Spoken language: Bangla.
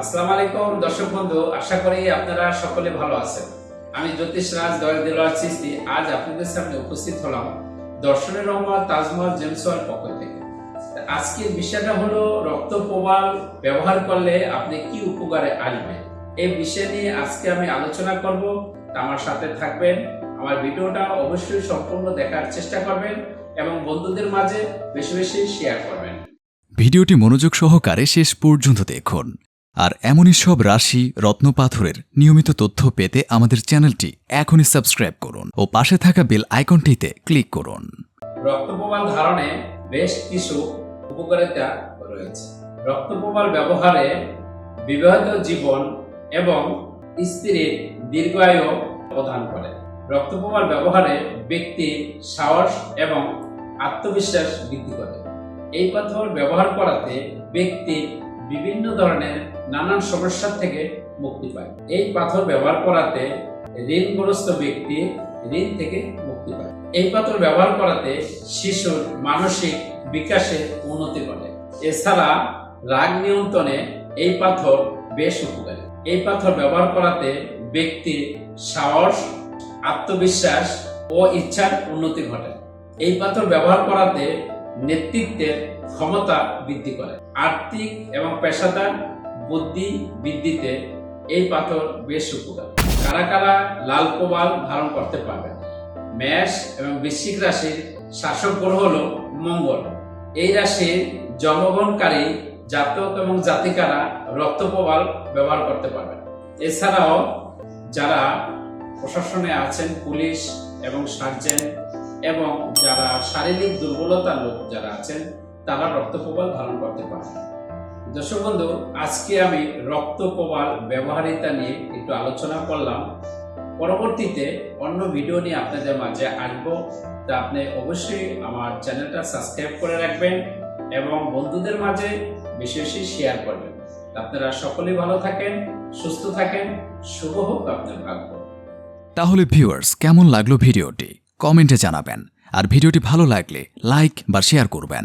আসসালামু আলাইকুম, দর্শক বন্ধু। আশা করি আপনারা সকলে ভালো আছেন। আমি জ্যোতিষ রাজ দয়াল চিস্তি আজ আপনাদের সামনে উপস্থিত হলাম দর্শনের রহমান তাজমহল জেমসওয়ার পক্ষ থেকে। আজকের বিষয়টা হলো রক্ত প্রবাল ব্যবহার করলে আপনি কি উপকারে আসবে এই বিষয় নিয়ে আজকে আমি আলোচনা করব। আমার সাথে থাকবেন। আমার ভিডিওটা অবশ্যই সম্পূর্ণ দেখার চেষ্টা করবেন এবং বন্ধুদের মাঝে বেশি বেশি শেয়ার করবেন। ভিডিওটি মনোযোগ সহকারে শেষ পর্যন্ত দেখুন। আর এমনই সব রাশি রত্নপাথরের নিয়মিত তথ্য পেতে আমাদের চ্যানেলটি এখনই সাবস্ক্রাইব করুন ও পাশে থাকা বেল আইকনটিতে ক্লিক করুন। রক্তপ্রবাল ধারণে বেশ কিছু উপকারিতা রয়েছে। রক্তপ্রবাল ব্যবহারে বিবাহিত জীবন এবং স্ত্রীর দীর্ঘায়ু প্রদান করে। রক্তপ্রবাল ব্যবহারে ব্যক্তি সাহস এবং আত্মবিশ্বাস বৃদ্ধি করে। এই পাথর ব্যবহার করাতে ব্যক্তি বিভিন্ন ধরনের নানান সমস্যা থেকে মুক্তি পায়। এই পাথর ব্যবহার করাতে ঋণগ্রস্ত ব্যক্তি ঋণ থেকে মুক্তি পায়। এই পাথর ব্যবহার করাতে শিশুর মানসিক বিকাশে উন্নতি ঘটে। এছাড়া রাগ নিয়ন্ত্রণে এই পাথর বেশ উপকারী। এই পাথর ব্যবহার করাতে ব্যক্তির সাহস, আত্মবিশ্বাস ও ইচ্ছার উন্নতি ঘটে। এই পাথর ব্যবহার করাতে নেতৃত্বের ক্ষমতা বৃদ্ধি করে। আর্থিক এবং পেশাদার বুদ্ধি বৃদ্ধিতে এই পাথর বেশ উপকার। কারা কারা লাল প্রবাল ধারণ করতে পারবেন? মেষ এবং বৃশ্চিক রাশির শাসক গ্রহ হল মঙ্গল। এই রাশির জন্মগ্রহণকারী জাতক এবং জাতিকারা রক্তপ্রবাল ব্যবহার করতে পারবেন। এছাড়াও যারা প্রশাসনে আছেন পুলিশ এবং সার্জেন এবং যারা শারীরিক দুর্বলতার লোক যারা আছেন, তারা রক্তপ্রবাল ধারণ করতে পারবেন। দর্শক বন্ধু, আজকে আমি রক্তপ্রবাল ব্যবহারিতা নিয়ে একটু আলোচনা করলাম। পরবর্তীতে অন্য ভিডিও নিয়ে আপনাদের মাঝে আসব। তা আপনি অবশ্যই আমার চ্যানেলটা সাবস্ক্রাইব করে রাখবেন এবং বন্ধুদের মাঝে বেশি বেশি শেয়ার করবেন। আপনারা সকলেই ভালো থাকেন, সুস্থ থাকেন, শুভ হোক আপনার ভাগ্য। তাহলে ভিউয়ার্স কেমন লাগল ভিডিওটি? কমেন্টে জানাবেন। আর ভিডিওটি ভালো লাগলে লাইক বা শেয়ার করবেন।